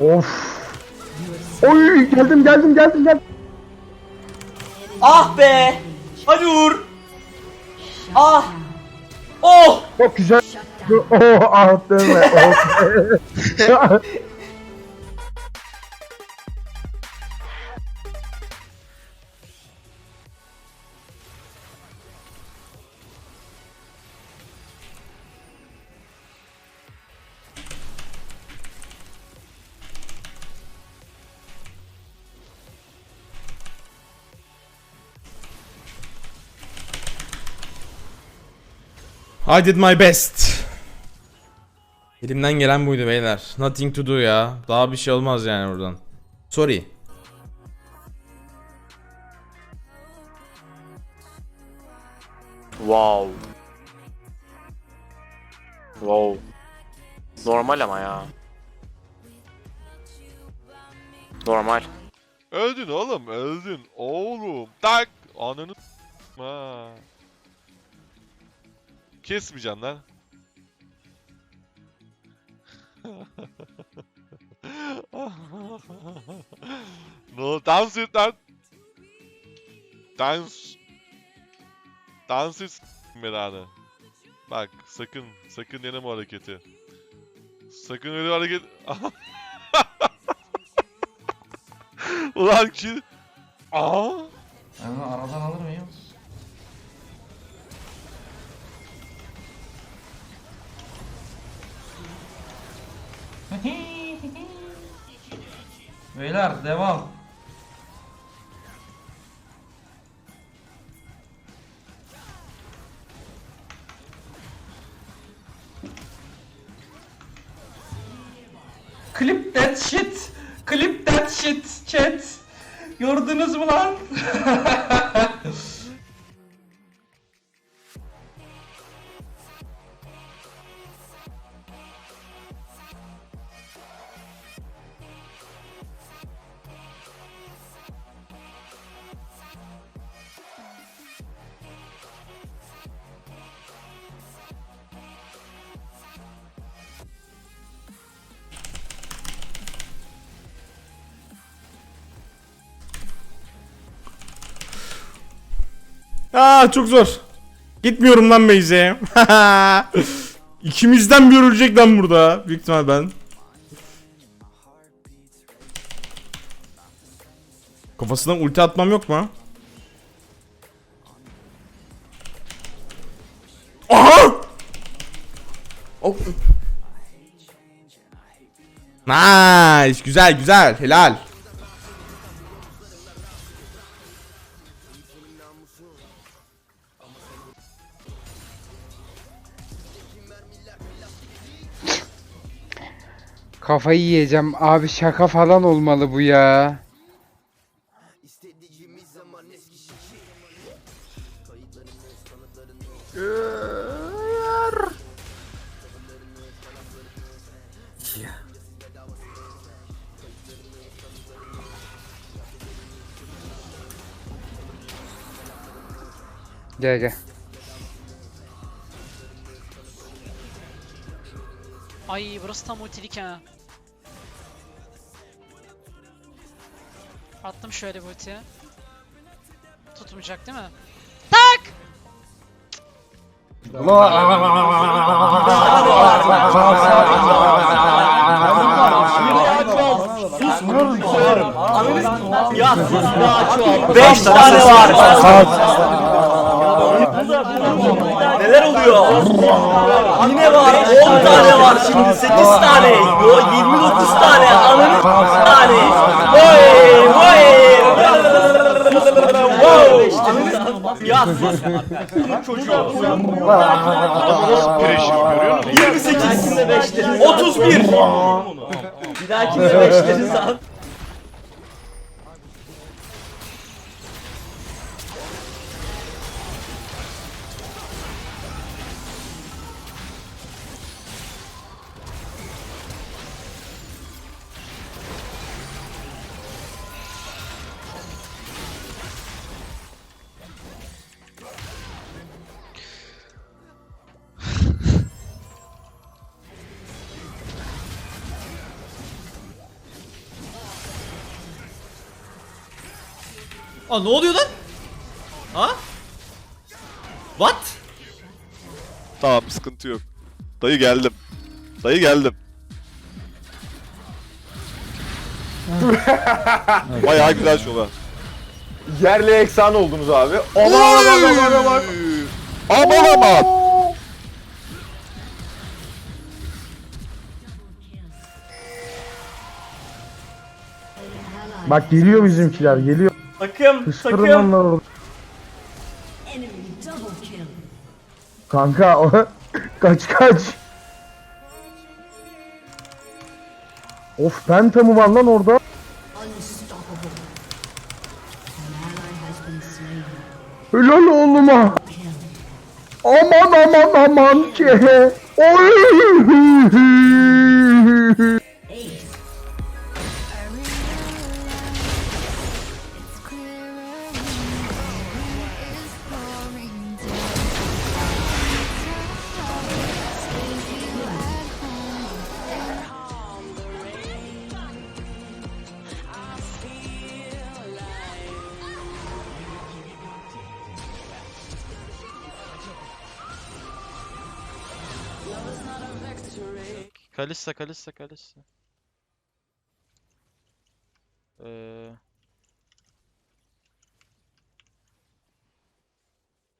Of. Oy geldim geldim geldim geldim. Ah be! Hadi Uğur! Ah! Oh! Çok güzel. Oh ah deme. Oh. I did my best. Elimden gelen buydu beyler. Nothing to do ya. Daha bir şey olmaz yani buradan. Sorry. Wow. Wow. Normal ama ya. Normal. Öldün oğlum öldün oğlum. Tak ananı ha. Kesmeyeceksin lan. no dans et lan. Dans. Dans et belanı. Bak sakın sakın deneme hareketi. Sakın öyle hareket. Ulan ki... Aa! Ben aradan alır mıyım? Beyler devam. Clip that shit. Clip that shit chat. Gördünüz mü lan? Aa çok zor. Gitmiyorum lan Beyze. İkimizden bir ölecek lan burada. Büyük ihtimal ben. Kafasından ulti atmam yok mu? Aha! Oh. Nice. Güzel güzel. Helal. Kafayı yiyeceğim. Abi şaka falan olmalı bu ya. Gel gel. Ay burası tam ultilik ha. Attım şöyle bir ultiye. Tutmayacak değil mi? Tak! Ya sus daha çok. 5 tane var. Neler oluyor? Yine var 10 tane var şimdi 8 tane. Yo 29 tane. Ananı tane. Vay vay. Ya sus. Çocuğu. Pressure görüyor musun? 28'sinde 5'te. 31. Bir dahakinde 5'leri sal. Aa ne oluyor lan? Ha? What? Tamam sıkıntı yok. Dayı geldim. Dayı geldim. Bayağı güzel şova. Yerle eksan oldunuz abi. Aman aman aman aman. Aman aman. Bak geliyor bizimkiler geliyor. Takım takım. onlar orada. Kanka o- kaç kaç. Of penta mı var lan orada? Helal oğluma. Aman aman aman ki. Oy. Kalista, Kalista, Kalista. Ee...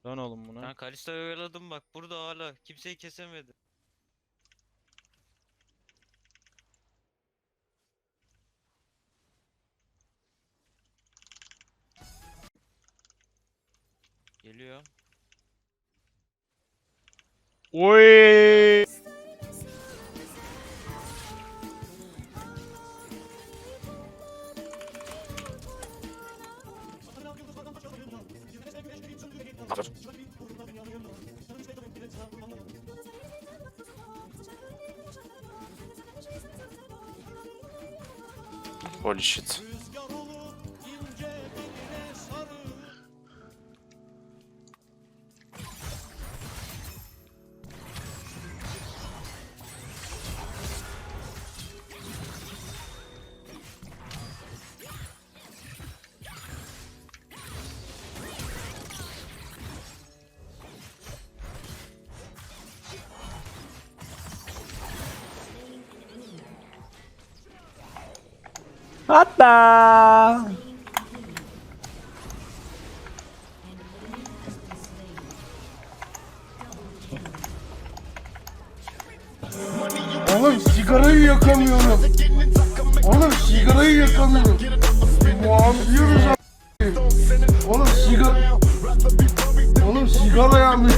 Dön oğlum buna. Ben Kalista'yı oyaladım bak burada hala kimseyi kesemedi. Geliyor. Oy. Holy shit. Oğlum sigarayı yakamıyorum. Oğlum sigarayı yakamıyorum. Muam diyoruz a**. Oğlum sigara... Oğlum sigara yanmaya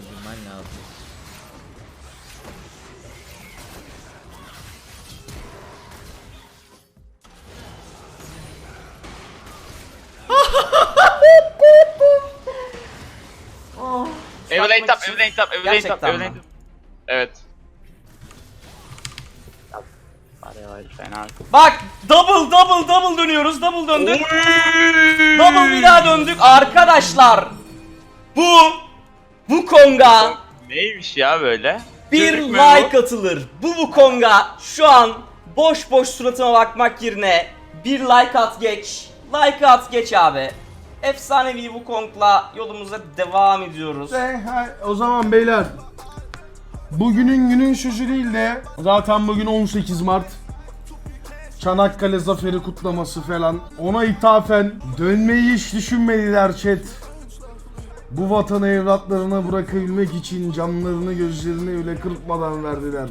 Öldürmen lazım. Evelyn tap, Evelyn tap, Evelyn tap, Evelyn tap. Evet. Hadi hadi fena. Bak double double double dönüyoruz. Double döndük. double bir daha döndük. Arkadaşlar bu bu Konga Neymiş ya böyle? bir Çocuk mu like atılır. Bu Wukong'a şu an boş boş suratıma bakmak yerine bir like at geç. Like at geç abi. Efsanevi Wukong'la yolumuza devam ediyoruz. O zaman beyler Bugünün günün sözü değil de Zaten bugün 18 Mart Çanakkale Zaferi kutlaması falan Ona ithafen Dönmeyi hiç düşünmediler chat Bu vatanı evlatlarına bırakabilmek için Canlarını gözlerini bile kırpmadan verdiler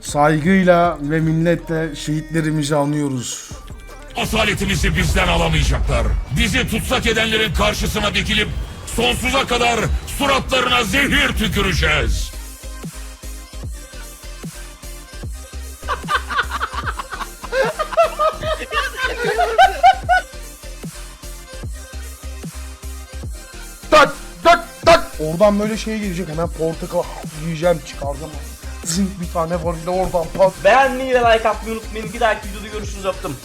Saygıyla ve minnetle şehitlerimizi anıyoruz. Asaletimizi bizden alamayacaklar. Bizi tutsak edenlerin karşısına dikilip sonsuza kadar suratlarına zehir tüküreceğiz. Oradan böyle şey gelecek hemen portakal yiyeceğim çıkaracağım. Zınk bir tane var oradan pat. Beğenmeyi ve like atmayı unutmayın. Bir dahaki videoda görüşürüz öptüm.